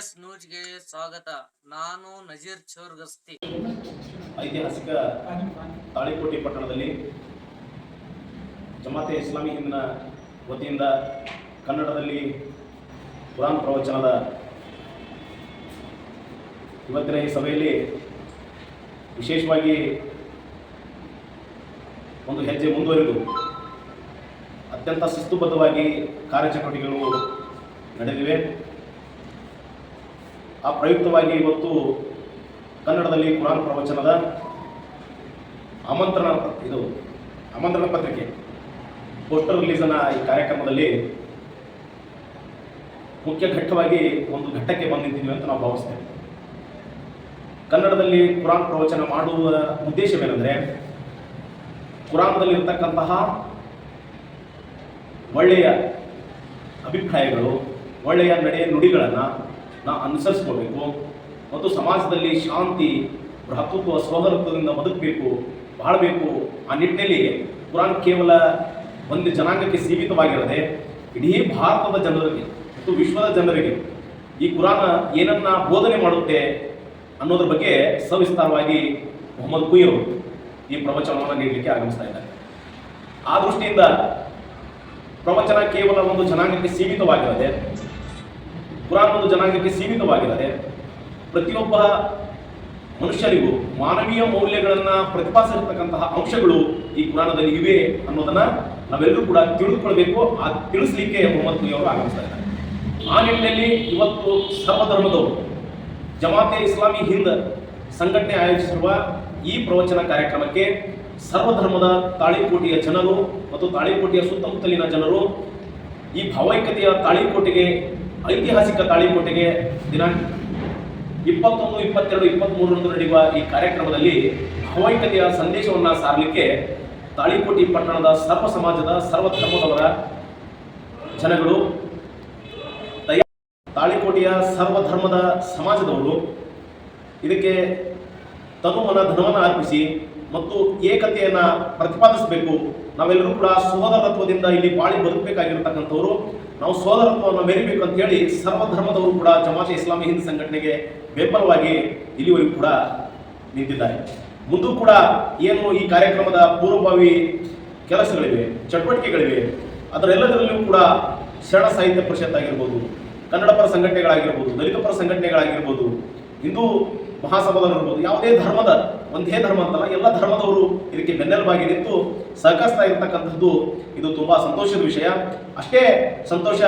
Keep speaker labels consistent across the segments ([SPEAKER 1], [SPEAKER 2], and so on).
[SPEAKER 1] ಸ್ವಾಗತ. ನಾನು ನಜೀರ್ ಚೋರ್ಗಸ್ತಿ.
[SPEAKER 2] ಐತಿಹಾಸಿಕ ತಾಳಿಕೋಟೆ ಪಟ್ಟಣದಲ್ಲಿ ಜಮಾತೆ ಇಸ್ಲಾಮಿ ಹಿಂದಿನ ವತಿಯಿಂದ ಕನ್ನಡದಲ್ಲಿ ಕುರಾನ್ ಪ್ರವಚನದ ಇವತ್ತಿನ ಈ ಸಭೆಯಲ್ಲಿ ವಿಶೇಷವಾಗಿ ಒಂದು ಹೆಜ್ಜೆ ಮುಂದುವರೆದು ಅತ್ಯಂತ ಶಿಸ್ತುಬದ್ಧವಾಗಿ ಕಾರ್ಯಚಟುವಟಿಕೆಗಳು ನಡೆದಿವೆ. ಆ ಪ್ರಯುಕ್ತವಾಗಿ ಇವತ್ತು ಕನ್ನಡದಲ್ಲಿ ಕುರಾನ್ ಪ್ರವಚನದ ಆಮಂತ್ರಣ ಇದು ಆಮಂತ್ರಣ ಪತ್ರಿಕೆ, ಪೋಸ್ಟರ್ ರಿಲೀಸನ ಈ ಕಾರ್ಯಕ್ರಮದಲ್ಲಿ ಮುಖ್ಯ ಘಟ್ಟವಾಗಿ ಒಂದು ಘಟ್ಟಕ್ಕೆ ಬಂದಿದ್ದೀವಿ ಅಂತ ನಾವು ಭಾವಿಸ್ತೇವೆ. ಕನ್ನಡದಲ್ಲಿ ಕುರಾನ್ ಪ್ರವಚನ ಮಾಡುವ ಉದ್ದೇಶವೇನೆಂದರೆ ಕುರಾನ್ದಲ್ಲಿರ್ತಕ್ಕಂತಹ ಒಳ್ಳೆಯ ಅಭಿಪ್ರಾಯಗಳು, ಒಳ್ಳೆಯ ನಡೆಯ ನುಡಿಗಳನ್ನು ನಾವು ಅನುಸರಿಸ್ಕೋಬೇಕು. ಮತ್ತು ಸಮಾಜದಲ್ಲಿ ಶಾಂತಿ, ಭ್ರಾತೃತ್ವ ಸಹೋದರತ್ವದಿಂದ ಬದುಕಬೇಕು, ಬಾಳಬೇಕು. ಆ ನಿಟ್ಟಿನಲ್ಲಿ ಕುರಾನ್ ಕೇವಲ ಒಂದು ಜನಾಂಗಕ್ಕೆ ಸೀಮಿತವಾಗಿರದೆ ಇಡೀ ಭಾರತದ ಜನರಿಗೆ ಮತ್ತು ವಿಶ್ವದ ಜನರಿಗೆ ಈ ಕುರಾನ ಏನನ್ನ ಬೋಧನೆ ಮಾಡುತ್ತೆ ಅನ್ನೋದ್ರ ಬಗ್ಗೆ ಸವಿಸ್ತಾರವಾಗಿ ಮೊಹಮ್ಮದ್ ಕುಯ್ಯವರು ಈ ಪ್ರವಚನವನ್ನು ನೀಡಲಿಕ್ಕೆ ಆಗಮಿಸ್ತಾ ಇದ್ದಾರೆ. ಆ ದೃಷ್ಟಿಯಿಂದ ಪ್ರವಚನ ಕೇವಲ ಒಂದು ಜನಾಂಗಕ್ಕೆ ಸೀಮಿತವಾಗಿರದೆ ಒಂದು ಜನಾಂಗಕ್ಕೆ ಸೀಮಿತವಾಗಿರದೆ ಪ್ರತಿಯೊಬ್ಬ ಮನುಷ್ಯರಿಗೂ ಮಾನವೀಯ ಮೌಲ್ಯಗಳನ್ನು ಪ್ರತಿಪಾದಿಸಿರ್ತಕ್ಕಂತಹ ಅಂಶಗಳು ಈ ಪುರಾಣದಲ್ಲಿ ಇವೆ ಅನ್ನೋದನ್ನ ನಾವೆಲ್ಲರೂ ಕೂಡ ತಿಳಿದುಕೊಳ್ಬೇಕು ಆ ತಿಳಿಸ್ಲಿಕ್ಕೆ ಮೊಹಮ್ಮದ್ ಕುಲಿ ಆಗಮಿಸ್ತಾ ಆ ನಿಟ್ಟಿನಲ್ಲಿ ಇವತ್ತು ಸರ್ವಧರ್ಮದವರು, ಜಮಾತೆ ಇಸ್ಲಾಮಿ ಹಿಂದ್ ಸಂಘಟನೆ ಆಯೋಜಿಸಿರುವ ಈ ಪ್ರವಚನ ಕಾರ್ಯಕ್ರಮಕ್ಕೆ ಸರ್ವಧರ್ಮದ ತಾಳಿಕೋಟೆಯ ಜನರು ಮತ್ತು ತಾಳಿಕೋಟೆಯ ಸುತ್ತಮುತ್ತಲಿನ ಜನರು ಈ ಭಾವೈಕ್ಯತೆಯ ತಾಳಿಕೋಟೆಗೆ ಐತಿಹಾಸಿಕ ತಾಳಿಕೋಟೆಗೆ ದಿನಾಂಕ ಇಪ್ಪತ್ತೊಂದು, ಇಪ್ಪತ್ತೆರಡು ಇಪ್ಪತ್ತ್ಮೂರರಂದು ನಡೆಯುವ ಈ ಕಾರ್ಯಕ್ರಮದಲ್ಲಿ ಭಾವೈಕ್ಯತೆಯ ಸಂದೇಶವನ್ನು ಸಾರಲಿಕ್ಕೆ ತಾಳಿಕೋಟೆ ಪಟ್ಟಣದ ಸರ್ವ ಸಮಾಜದ ಸರ್ವ ಧರ್ಮದವರ ಜನಗಳು ತಾಳಿಕೋಟಿಯ ಸರ್ವ ಧರ್ಮದ ಸಮಾಜದವರು, ಇದಕ್ಕೆ ತನುಮನ ಧನವನ್ನು ಅರ್ಪಿಸಿ ಮತ್ತು ಏಕತೆಯನ್ನು ಪ್ರತಿಪಾದಿಸಬೇಕು. ನಾವೆಲ್ಲರೂ ಕೂಡ ಸಹೋದರತ್ವದಿಂದ ಇಲ್ಲಿ ಬಾಳಿ ಬದುಕಬೇಕಾಗಿರತಕ್ಕಂಥವ್ರು. ನಾವು ಸೋದರತ್ವವನ್ನು ಮೆರಿಬೇಕು ಅಂತ ಹೇಳಿ ಸರ್ವಧರ್ಮದವರು ಕೂಡ ಜಮಾತೆ ಇಸ್ಲಾಮಿ ಹಿಂದ್ ಸಂಘಟನೆಗೆ ಬೆಂಬಲವಾಗಿ ಇಲ್ಲಿವರೆಗೂ ಕೂಡ ನಿಂತಿದ್ದಾರೆ. ಮುಂದೂ ಕೂಡ ಏನು ಈ ಕಾರ್ಯಕ್ರಮದ ಪೂರ್ವಭಾವಿ ಕೆಲಸಗಳಿವೆ, ಚಟುವಟಿಕೆಗಳಿವೆ, ಅದರೆಲ್ಲದರಲ್ಲಿಯೂ ಕೂಡ ಶರಣ ಸಾಹಿತ್ಯ ಪರಿಷತ್ ಆಗಿರ್ಬೋದು ಕನ್ನಡ ಪರ ಸಂಘಟನೆಗಳಾಗಿರ್ಬೋದು, ದಲಿತ ಪರ ಸಂಘಟನೆಗಳಾಗಿರ್ಬೋದು ಹಿಂದೂ ಮಹಾಸಭಾದವರಿರ್ಬೋದು ಯಾವುದೇ ಧರ್ಮದ, ಒಂದೇ ಧರ್ಮ ಅಂತಲ್ಲ, ಎಲ್ಲ ಧರ್ಮದವರು ಇದಕ್ಕೆ ಬೆನ್ನೆಲುಬಾಗಿ ನಿಂತು ಸಹಕರಿಸ್ತಾ ಇರತಕ್ಕಂಥದ್ದು ಇದು ತುಂಬಾ ಸಂತೋಷದ ವಿಷಯ. ಅಷ್ಟೇ ಸಂತೋಷ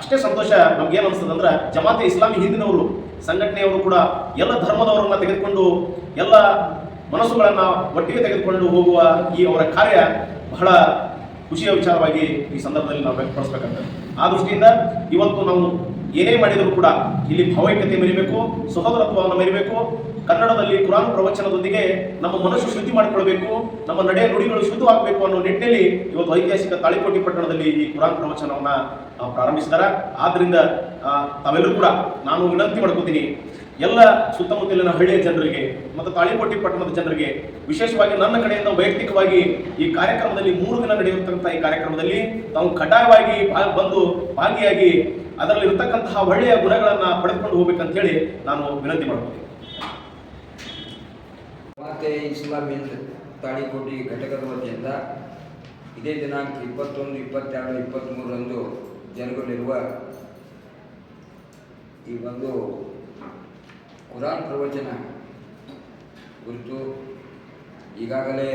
[SPEAKER 2] ಅಷ್ಟೇ ಸಂತೋಷ ನಮ್ಗೇನು ಅನ್ಸ್ತದೆ ಅಂದ್ರೆ ಜಮಾತೆ ಇಸ್ಲಾಮಿ ಹಿಂದಿನವರು, ಸಂಘಟನೆಯವರು ಕೂಡ ಎಲ್ಲ ಧರ್ಮದವರನ್ನ ತೆಗೆದುಕೊಂಡು, ಎಲ್ಲ ಮನಸ್ಸುಗಳನ್ನು ಒಟ್ಟಿಗೆ ತೆಗೆದುಕೊಂಡು ಹೋಗುವ ಈ ಅವರ ಕಾರ್ಯ ಬಹಳ ಖುಷಿಯ ವಿಚಾರವಾಗಿ ಈ ಸಂದರ್ಭದಲ್ಲಿ ನಾವು ವ್ಯಕ್ತಪಡಿಸ್ಬೇಕಂತ. ಆ ದೃಷ್ಟಿಯಿಂದ ಇವತ್ತು ನಾವು ಏನೇ ಮಾಡಿದರೂ ಕೂಡ ಇಲ್ಲಿ ಭಾವೈಕ್ಯತೆ ಮೆರಿಬೇಕು, ಸಹೋದರತ್ವವನ್ನು ಮೆರಿಬೇಕು, ಕನ್ನಡದಲ್ಲಿ ಕುರಾನ್ ಪ್ರವಚನದೊಂದಿಗೆ ನಮ್ಮ ಮನಸ್ಸು ಶುದ್ಧಿ ಮಾಡಿಕೊಳ್ಬೇಕು ನಮ್ಮ ನಡೆಯ ನುಡಿಗಳು ಶುದ್ಧವಾಗಬೇಕು ಅನ್ನೋ ನಿಟ್ಟಿನಲ್ಲಿ ಇವತ್ತು ಐತಿಹಾಸಿಕ ತಾಳಿಕೋಟಿ ಪಟ್ಟಣದಲ್ಲಿ ಈ ಕುರಾನ್ ಪ್ರವಚನವನ್ನು ಪ್ರಾರಂಭಿಸಿದ್ದಾರೆ. ಆದ್ರಿಂದ ತಾವೆಲ್ಲರೂ ಕೂಡ ನಾನು ವಿನಂತಿ ಮಾಡ್ಕೋತೀನಿ ಎಲ್ಲ ಸುತ್ತಮುತ್ತಲಿನ ಹಳ್ಳಿಯ ಜನರಿಗೆ ಮತ್ತು ತಾಳಿಪೋಟಿ ಪಟ್ಟಣದ ಜನರಿಗೆ ವಿಶೇಷವಾಗಿ ನನ್ನ ಕಡೆಯಿಂದ ವೈಯಕ್ತಿಕವಾಗಿ ಈ ಕಾರ್ಯಕ್ರಮದಲ್ಲಿ ಮೂರು ದಿನ ನಡೆಯುವಂತಹ ಈ ಕಾರ್ಯಕ್ರಮದಲ್ಲಿ ತಾವು ಕಡ್ಡಾಯವಾಗಿ ಬಂದು ಭಾಗಿಯಾಗಿ ಅದರಲ್ಲಿ ಇರತಕ್ಕಂತಹ ಒಳ್ಳೆಯ ಗುಣಗಳನ್ನ ಪಡೆದುಕೊಂಡು ಹೋಗ್ಬೇಕಂತ ಹೇಳಿ ನಾನು ವಿನಂತಿ ಮಾಡ್ತೀನಿ
[SPEAKER 3] ಮತ್ತೆ ಇಸ್ಲಾಮಿನ್ ತಾಳಿಕೋಟಿ ಘಟಕದ ವತಿಯಿಂದ ಇದೇ ದಿನಾಂಕ ಇಪ್ಪತ್ತೊಂದು, ಇಪ್ಪತ್ತೆರಡು, ಇಪ್ಪತ್ತ್ಮೂರರಂದು ಜರುಗಲಿರುವ ಈ ಒಂದು ಕುರಾನ್ ಪ್ರವಚನ ಕುರಿತು ಈಗಾಗಲೇ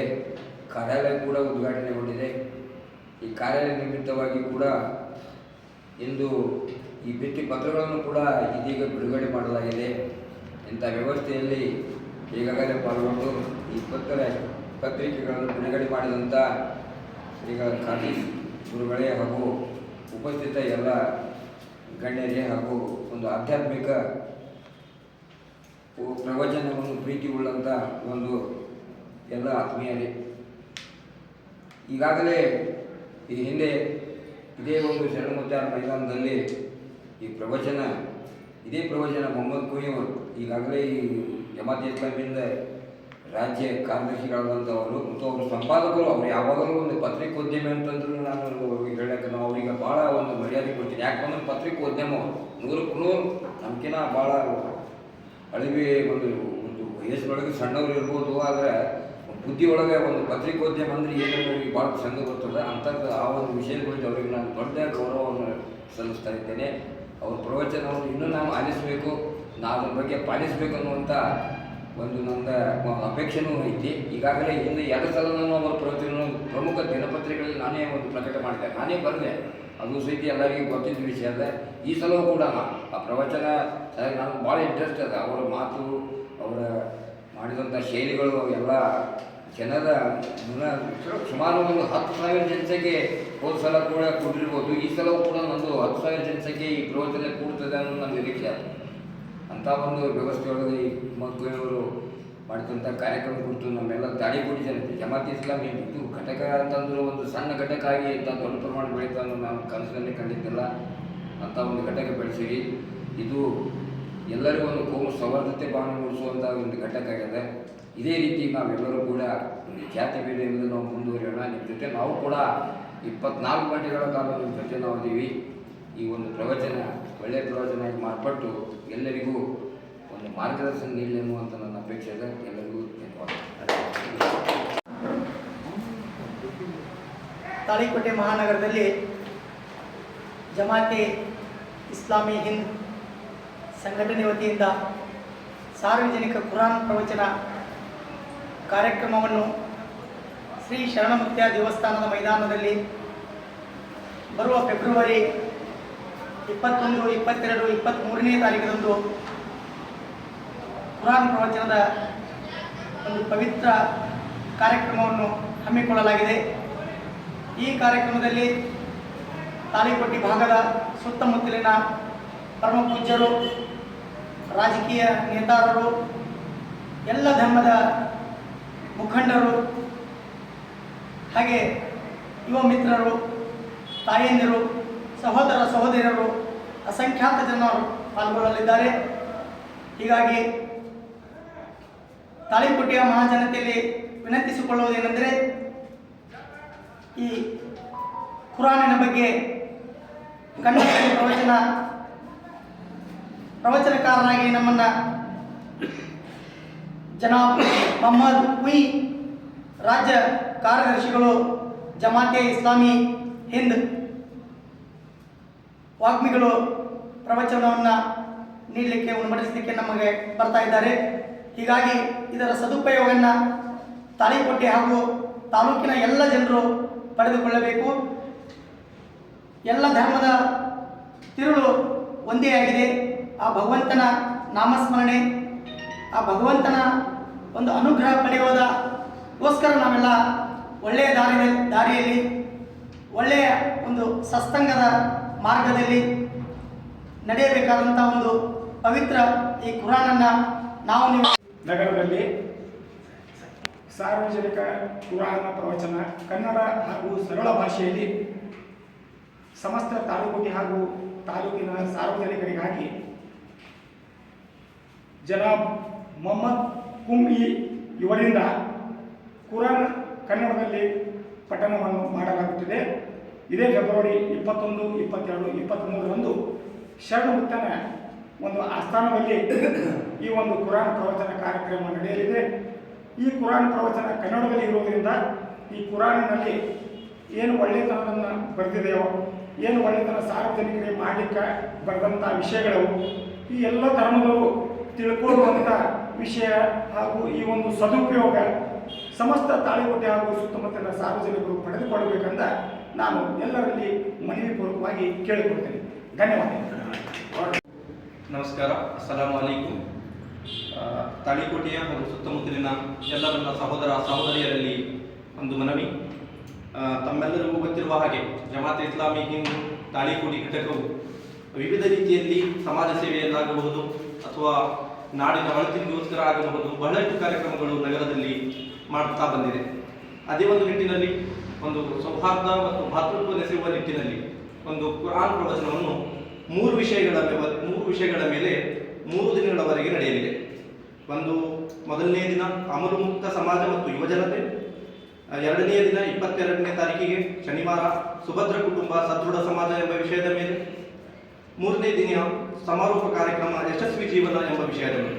[SPEAKER 3] ಕಾರ್ಯಾಲಯ ಕೂಡ ಉದ್ಘಾಟನೆಗೊಂಡಿದೆ ಈ ಕಾರ್ಯಾಲಯ ನಿಮಿತ್ತವಾಗಿ ಕೂಡ ಇಂದು ಈ ಭಿತ್ತಿ ಪತ್ರಗಳನ್ನು ಕೂಡ ಇದೀಗ ಬಿಡುಗಡೆ ಮಾಡಲಾಗಿದೆ. ಇಂಥ ವ್ಯವಸ್ಥೆಯಲ್ಲಿ ಈಗಾಗಲೇ ಪಾಲ್ಗೊಂಡು ಈ ಪತ್ರ ಪತ್ರಿಕೆಗಳನ್ನು ಬಿಡುಗಡೆ ಮಾಡಿದಂಥ ಈಗ ಖಾದಿ ಗುರುಗಳೇ ಹಾಗೂ ಉಪಸ್ಥಿತ ಎಲ್ಲ ಗಣ್ಯರೇ ಹಾಗೂ ಒಂದು ಆಧ್ಯಾತ್ಮಿಕ ಪ್ರವಚನವನ್ನು ಪ್ರೀತಿ ಉಳ್ಳಂಥ ಒಂದು ಎಲ್ಲ ಆತ್ಮೀಯರೇ. ಈಗಾಗಲೇ ಈ ಹಿಂದೆ ಇದೇ ಒಂದು ಶರಣಮುತ್ತಾರ ಮೈದಾನದಲ್ಲಿ ಈ ಪ್ರವಚನ, ಇದೇ ಪ್ರವಚನ ಮೊಹಮ್ಮದ್ ಕುಯಿಯವರು ಈಗಾಗಲೇ ಈ ಜಮಾತ್ ಇಸ್ಲಾಮಿಂದ ರಾಜ್ಯ ಕಾರ್ಯದರ್ಶಿಗಳಾದಂಥವರು ಮತ್ತು ಅವರು ಸಂಪಾದಕರು, ಅವರು ಯಾವಾಗಲೂ ಒಂದು ಪತ್ರಿಕೋದ್ಯಮಿ ಅಂತಂದ್ರೂ ನಾನು ಹೇಳಕ್ಕೆ ನಾವು ಅವರಿಗೆ ಭಾಳ ಒಂದು ಮರ್ಯಾದೆ ಕೊಡ್ತೀನಿ. ಯಾಕಂದ್ರೆ ಪತ್ರಿಕೋದ್ಯಮ ನೂರಕ್ಕೂ ನೂರು ನಮ್ಕಿನ ಭಾಳ ಅಳಿವಿ ಒಂದು ಒಂದು ವಯಸ್ಸಿನೊಳಗೆ ಸಣ್ಣವ್ರು ಇರ್ಬೋದು, ಆದರೆ ಬುದ್ಧಿ ಒಳಗೆ ಒಂದು ಪತ್ರಿಕೋದ್ಯಮ ಅಂದರೆ ಏನೇನು ಅವ್ರಿಗೆ ಭಾಳ ಚಂದ ಗೊತ್ತದೆ. ಅಂಥದ್ದು ಆ ಒಂದು ವಿಷಯದ ಕುರಿತು ಅವರಿಗೆ ನಾನು ದೊಡ್ಡ ಗೌರವವನ್ನು ಸಲ್ಲಿಸ್ತಾ ಇದ್ದೇನೆ. ಅವ್ರ ಪ್ರವಚನವನ್ನು ಇನ್ನೂ ನಾವು ಆಲಿಸಬೇಕು. ನಾವು ಅದ್ರ ಬಗ್ಗೆ ಪಾಲಿಸಬೇಕು ಅನ್ನುವಂಥ ಒಂದು ನನ್ನ ಅಪೇಕ್ಷೆನೂ ಐತಿ. ಈಗಾಗಲೇ ಇನ್ನು ಎರಡು ಸಲ ನಾನು ಅವರ ಪ್ರವಚನ ಪ್ರಮುಖ ದಿನಪತ್ರಿಕೆಗಳಲ್ಲಿ ನಾನೇ ಒಂದು ಪ್ರಕಟ ಮಾಡಿದೆ. ನಾನೇ ಬರೆದೆ. ಅದು ಸಹಿತ ಎಲ್ಲರಿಗೂ ಗೊತ್ತಿದ್ದ ವಿಷಯ ಅದೇ ಈ ಸಲವೂ ಕೂಡ ಆ ಪ್ರವಚನ ಸರಿಯಾಗಿ ನಮ್ಗೆ ಭಾಳ ಇಂಟ್ರೆಸ್ಟ್ ಅದ. ಅವರ ಮಾತು, ಅವರ ಮಾಡಿದಂಥ ಶೈಲಿಗಳು ಎಲ್ಲ ಜನರ ಸುಮಾರು ಒಂದು ಹತ್ತು ಸಾವಿರ ಜನಸಂಖ್ಯೆ ಹೋದ ಸಲ ಕೂಡ ಕೊಟ್ಟಿರ್ಬೋದು. ಈ ಸಲವೂ ಕೂಡ ಒಂದು ಹತ್ತು ಸಾವಿರ ಜನಸಂಖ್ಯೆ ಈ ಪ್ರವಚನ ಕೂಡ್ತದೆ ಅನ್ನೋದು ನಮ್ಮ ನಿರೀಕ್ಷೆ ಅಂಥ ಒಂದು ವ್ಯವಸ್ಥೆಯೊಳಗೆ ಈ ಮಕ್ಕಳವರು ಮಾಡಿದಂಥ ಕಾರ್ಯಕ್ರಮ ಕುರಿತು ನಮ್ಮೆಲ್ಲ ತಾಳಿಕೋಟಿ ಜನತೆ. ಜಮಾತ್ ಇಸ್ಲಾಮಿ ಇದು ಘಟಕ ಅಂತಂದ್ರೆ ಒಂದು ಸಣ್ಣ ಘಟಕ ಆಗಿ ಇಂಥ ದೊಡ್ಡ ಪ್ರಮಾಣ ಬೆಳೀತಾ ನಾವು ಕನಸಿನಲ್ಲಿ ಕಂಡಿದ್ದಿಲ್ಲ. ಅಂಥ ಒಂದು ಘಟಕ ಬೆಳೆಸಿರಿ. ಇದು ಎಲ್ಲರಿಗೂ ಒಂದು ಕೋಮು ಸೌಹಾರ್ದತೆ ಭಾವನೆ ಮೂಡಿಸುವಂಥ ಒಂದು ಘಟಕ ಆಗಿದೆ ಇದೇ ರೀತಿ ನಾವೆಲ್ಲರೂ ಕೂಡ ಒಂದು ಜಾತಿ ಎಂಬುದನ್ನು ನಾವು ಮುಂದುವರಿಯೋಣ. ನಿಮ್ಮ ಜೊತೆ ನಾವು ಕೂಡ ಇಪ್ಪತ್ನಾಲ್ಕು ಗಂಟೆಗಳ ಕಾಲ ನಿಮ್ಮ ಜೊತೆ ನಾವು ಇದ್ದೀವಿ. ಈ ಒಂದು ಪ್ರವಚನ ಒಳ್ಳೆಯ ಪ್ರವಚನ ಮಾರ್ಪಟ್ಟು ಎಲ್ಲರಿಗೂ ಒಂದು ಮಾರ್ಗದರ್ಶನ ನೀಡಲಿ ಅನ್ನುವಂಥ ನನ್ನ ಅಪೇಕ್ಷೆ ಇದೆ. ಎಲ್ಲರಿಗೂ
[SPEAKER 4] ತಾಳಿಕೋಟೆ ಮಹಾನಗರದಲ್ಲಿ ಜಮಾತೆ ಇಸ್ಲಾಮಿ ಹಿಂದ್ ಸಂಘಟನೆ ವತಿಯಿಂದ ಸಾರ್ವಜನಿಕ ಕುರಾನ್ ಪ್ರವಚನ ಕಾರ್ಯಕ್ರಮವನ್ನು ಶ್ರೀ ಶರಣಮುತ್ಯ ದೇವಸ್ಥಾನದ ಮೈದಾನದಲ್ಲಿ ಬರುವ ಫೆಬ್ರವರಿ ಇಪ್ಪತ್ತೊಂದು, ಇಪ್ಪತ್ತೆರಡು ಇಪ್ಪತ್ತ್ಮೂರನೇ ತಾರೀಕಿನಂದು ಕುರಾನ್ ಪ್ರವಚನದ ಒಂದು ಪವಿತ್ರ ಕಾರ್ಯಕ್ರಮವನ್ನು ಹಮ್ಮಿಕೊಳ್ಳಲಾಗಿದೆ. ಈ ಕಾರ್ಯಕ್ರಮದಲ್ಲಿ ತಾಲಿಪಟ್ಟಿ ಭಾಗದ ಸುತ್ತಮುತ್ತಲಿನ ಪರಮ ಪೂಜ್ಯರು ರಾಜಕೀಯ ನೇತಾರರು, ಎಲ್ಲ ಧರ್ಮದ ಮುಖಂಡರು, ಹಾಗೆ ಯುವ ಮಿತ್ರರು, ತಾಯಂದಿರು, ಸಹೋದರ ಸಹೋದರಿಯರು, ಅಸಂಖ್ಯಾತ ಜನರು ಪಾಲ್ಗೊಳ್ಳಲಿದ್ದಾರೆ. ಹೀಗಾಗಿ ತಾಳಿಕೋಟೆಯ ಮಹಾಜನತೆಯಲ್ಲಿ ವಿನಂತಿಸಿಕೊಳ್ಳುವುದೇನೆಂದರೆ, ಈ ಕುರಾನಿನ ಬಗ್ಗೆ ಕನ್ನಡ ಪ್ರವಚನ ಪ್ರವಚನಕಾರರಾಗಿ ನಮ್ಮನ್ನು ಜನಾಬ್ ಮೊಹಮ್ಮದ್ ಉಯಿ ರಾಜ್ಯ ಕಾರ್ಯದರ್ಶಿಗಳು ಜಮಾತೆ ಇಸ್ಲಾಮಿ ಹಿಂದ್ ವಾಗ್ಮಿಗಳು ಪ್ರವಚನವನ್ನು ನೀಡಲಿಕ್ಕೆ ಉನ್ಮಡಿಸಲಿಕ್ಕೆ ನಮಗೆ ಬರ್ತಾ ಇದ್ದಾರೆ. ಹೀಗಾಗಿ ಇದರ ಸದುಪಯೋಗವನ್ನು ತಾಳಿಕೋಟೆ ಹಾಗೂ ತಾಲೂಕಿನ ಎಲ್ಲ ಜನರು ಪಡೆದುಕೊಳ್ಳಬೇಕು. ಎಲ್ಲ ಧರ್ಮದ ತಿರುಳು ಒಂದೇ ಆಗಿದೆ. ಆ ಭಗವಂತನ ನಾಮಸ್ಮರಣೆ, ಆ ಭಗವಂತನ ಒಂದು ಅನುಗ್ರಹ ಪಡೆಯುವುದಕ್ಕೋಸ್ಕರ ನಾವೆಲ್ಲ ಒಳ್ಳೆಯ ದಾರಿ ದಾರಿಯಲ್ಲಿ, ಒಳ್ಳೆಯ ಒಂದು ಸತ್ಸಂಗದ ಮಾರ್ಗದಲ್ಲಿ ನಡೆಯಬೇಕಾದಂಥ ಒಂದು ಪವಿತ್ರ ಈ ಕುರಾನನ್ನು ನಾವು ನೀವು
[SPEAKER 5] ನಗರದಲ್ಲಿ ಸಾರ್ವಜನಿಕ ಕುರಾನ ಪ್ರವಚನ ಕನ್ನಡ ಹಾಗೂ ಸರಳ ಭಾಷೆಯಲ್ಲಿ ಸಮಸ್ತ ತಾಲೂಕಿಗೆ ಹಾಗೂ ತಾಲೂಕಿನ ಸಾರ್ವಜನಿಕರಿಗಾಗಿ ಜನಾಬ್ ಮೊಹಮ್ಮದ್ ಕುಂಬಿ ಇವರಿಂದ ಕುರಾನ್ ಕನ್ನಡದಲ್ಲಿ ಪಠಣವನ್ನು ಮಾಡಲಾಗುತ್ತಿದೆ. ಇದೇ ಫೆಬ್ರವರಿ ಇಪ್ಪತ್ತೊಂದು, ಇಪ್ಪತ್ತೆರಡು, ಇಪ್ಪತ್ತ್ಮೂರರಂದು ಶರಣಮುಕ್ತನ ಒಂದು ಆಸ್ಥಾನದಲ್ಲಿ ಈ ಒಂದು ಕುರಾನ್ ಪ್ರವಚನ ಕಾರ್ಯಕ್ರಮ ನಡೆಯಲಿದೆ. ಈ ಕುರಾನ್ ಪ್ರವಚನ ಕನ್ನಡದಲ್ಲಿ ಇರುವುದರಿಂದ ಈ ಕುರಾನಿನಲ್ಲಿ ಏನು ಒಳ್ಳೆಯತನವನ್ನು ಬರೆದಿದೆಯೋ, ಏನು ಒಳ್ಳೆಯತನ ಸಾರ್ವಜನಿಕರಿಗೆ ಮಾಡಲಿಕ್ಕೆ ಬರೆದಂಥ ವಿಷಯಗಳು, ಈ ಎಲ್ಲ ಧರ್ಮದವರು ತಿಳ್ಕೊಳ್ಳುವಂಥ ವಿಷಯ ಹಾಗೂ ಈ ಒಂದು ಸದುಪಯೋಗ ಸಮಸ್ತ ತಾಳಿಕೋಟೆ ಹಾಗೂ ಸುತ್ತಮುತ್ತಲಿನ ಸಾರ್ವಜನಿಕರು ಪಡೆದುಕೊಳ್ಳಬೇಕಂತ ನಾನು ಎಲ್ಲರಲ್ಲಿ ಮನವಿ ಪೂರ್ವಕವಾಗಿ ಕೇಳಿಕೊಡ್ತೇನೆ ಧನ್ಯವಾದ
[SPEAKER 6] ನಮಸ್ಕಾರ. ಅಸ್ಸಲಾಂ ಅಲೈಕುಂ ತಾಳಿಕೋಟೆಯ ಹಾಗೂ ಸುತ್ತಮುತ್ತಲಿನ ಎಲ್ಲ ನನ್ನ ಸಹೋದರ ಸಹೋದರಿಯರಲ್ಲಿ ಒಂದು ಮನವಿ. ತಮ್ಮೆಲ್ಲರಿಗೂ ಗೊತ್ತಿರುವ ಹಾಗೆ ಜಮಾತ್ ಇಸ್ಲಾಮಿ ಹಿಂದೂ ತಾಳಿಕೋಟಿ ಘಟಕವು ವಿವಿಧ ರೀತಿಯಲ್ಲಿ ಸಮಾಜ ಸೇವೆಯನ್ನಾಗಬಹುದು ಅಥವಾ ನಾಡಿನ ಒಳತಿಗೋಸ್ಕರ ಆಗಬಹುದು ಬಹಳಷ್ಟು ಕಾರ್ಯಕ್ರಮಗಳು ನಗರದಲ್ಲಿ ಮಾಡುತ್ತಾ ಬಂದಿದೆ. ಅದೇ ಒಂದು ನಿಟ್ಟಿನಲ್ಲಿ, ಒಂದು ಸೌಹಾರ್ದ ಮತ್ತು ಭಾತೃತ್ವ ನೆಸೆಯುವ ನಿಟ್ಟಿನಲ್ಲಿ ಒಂದು ಕುರಾನ್ ಪ್ರವಚನವನ್ನು ಮೂರು ವಿಷಯಗಳ ಮೂರು ವಿಷಯಗಳ ಮೇಲೆ ಮೂರು ದಿನಗಳವರೆಗೆ ನಡೆಯಲಿದೆ. ಒಂದು, ಮೊದಲನೇ ದಿನ ಅಮಲು ಮುಕ್ತ ಸಮಾಜ ಮತ್ತು ಯುವಜನತೆ. ಎರಡನೆಯ ದಿನ ಇಪ್ಪತ್ತೆರಡನೇ ತಾರೀಕಿಗೆ ಶನಿವಾರ ಸುಭದ್ರ ಕುಟುಂಬ ಸದೃಢ ಸಮಾಜ ಎಂಬ ವಿಷಯದ ಮೇಲೆ. ಮೂರನೇ ದಿನ ಸಮಾರೋಪ ಕಾರ್ಯಕ್ರಮ ಯಶಸ್ವಿ ಜೀವನ ಎಂಬ ವಿಷಯದಲ್ಲಿ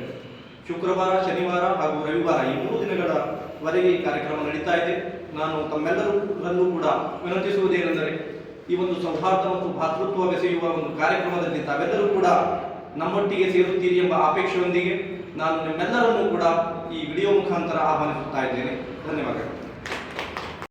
[SPEAKER 6] ಶುಕ್ರವಾರ, ಶನಿವಾರ ಹಾಗೂ ರವಿವಾರ ಈ ಮೂರು ದಿನಗಳವರೆಗೆ ಈ ಕಾರ್ಯಕ್ರಮ ನಡೀತಾ ಇದೆ. ನಾನು ತಮ್ಮೆಲ್ಲರಲ್ಲೂ ಕೂಡ ವಿನಂತಿಸುವುದೇನೆಂದರೆ ಈ ಒಂದು ಸೌಹಾರ್ದ ಮತ್ತು ಭಾತೃತ್ವ ಬೆಸೆಯುವ ಒಂದು ಕಾರ್ಯಕ್ರಮದಲ್ಲಿ ತಾವೆಲ್ಲರೂ ಕೂಡ ನಮ್ಮೊಟ್ಟಿಗೆ ಸೇರುತ್ತೀರಿ ಎಂಬ ಅಪೇಕ್ಷೆಯೊಂದಿಗೆ ನಾನು ನಿಮ್ಮೆಲ್ಲರನ್ನೂ ಕೂಡ ಈ ವಿಡಿಯೋ ಮುಖಾಂತರ ಆಹ್ವಾನಿಸುತ್ತಾ ಇದ್ದೇನೆ. ಧನ್ಯವಾದಗಳು.